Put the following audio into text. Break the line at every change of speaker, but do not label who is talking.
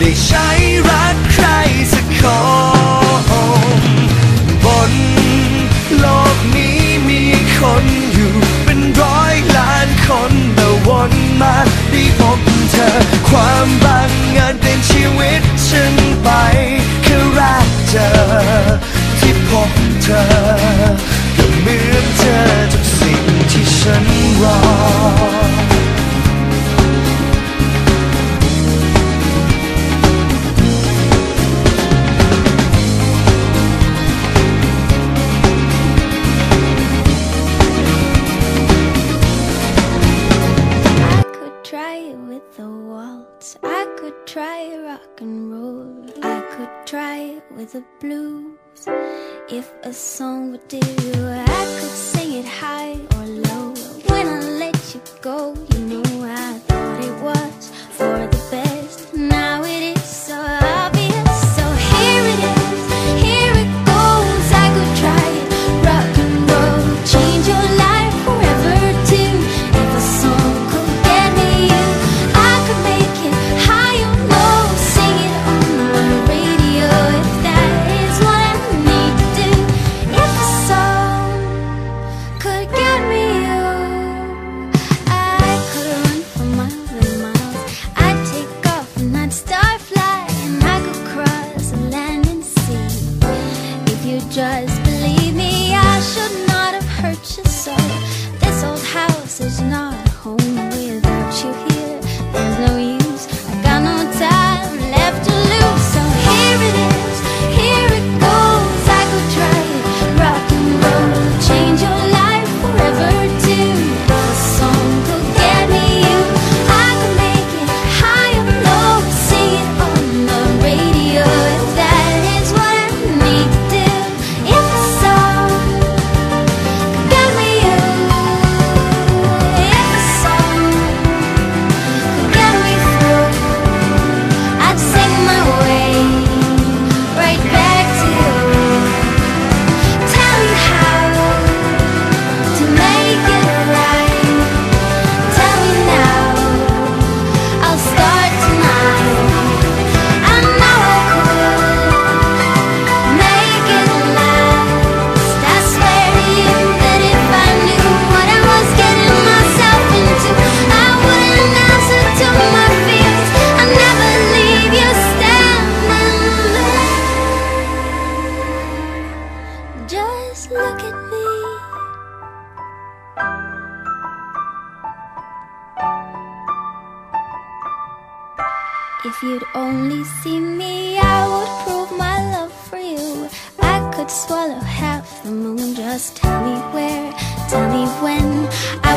ได้ใช้รักใครสักคนบนโลกนี้มีคนอยู่เป็นร้อยล้านคนแต่วนมาได้พบเธอความบังเอิญเป็นชีวิตฉันไปคือรักเธอที่พบเธอก็เหมือนเธอทุกสิ่งที่ฉันรอ
with the blues. If a song would do, I could sing it high or low. When I let you go, you know I. look at me If you'd only see me, I would prove my love for you I could swallow half the moon, just tell me where, tell me when I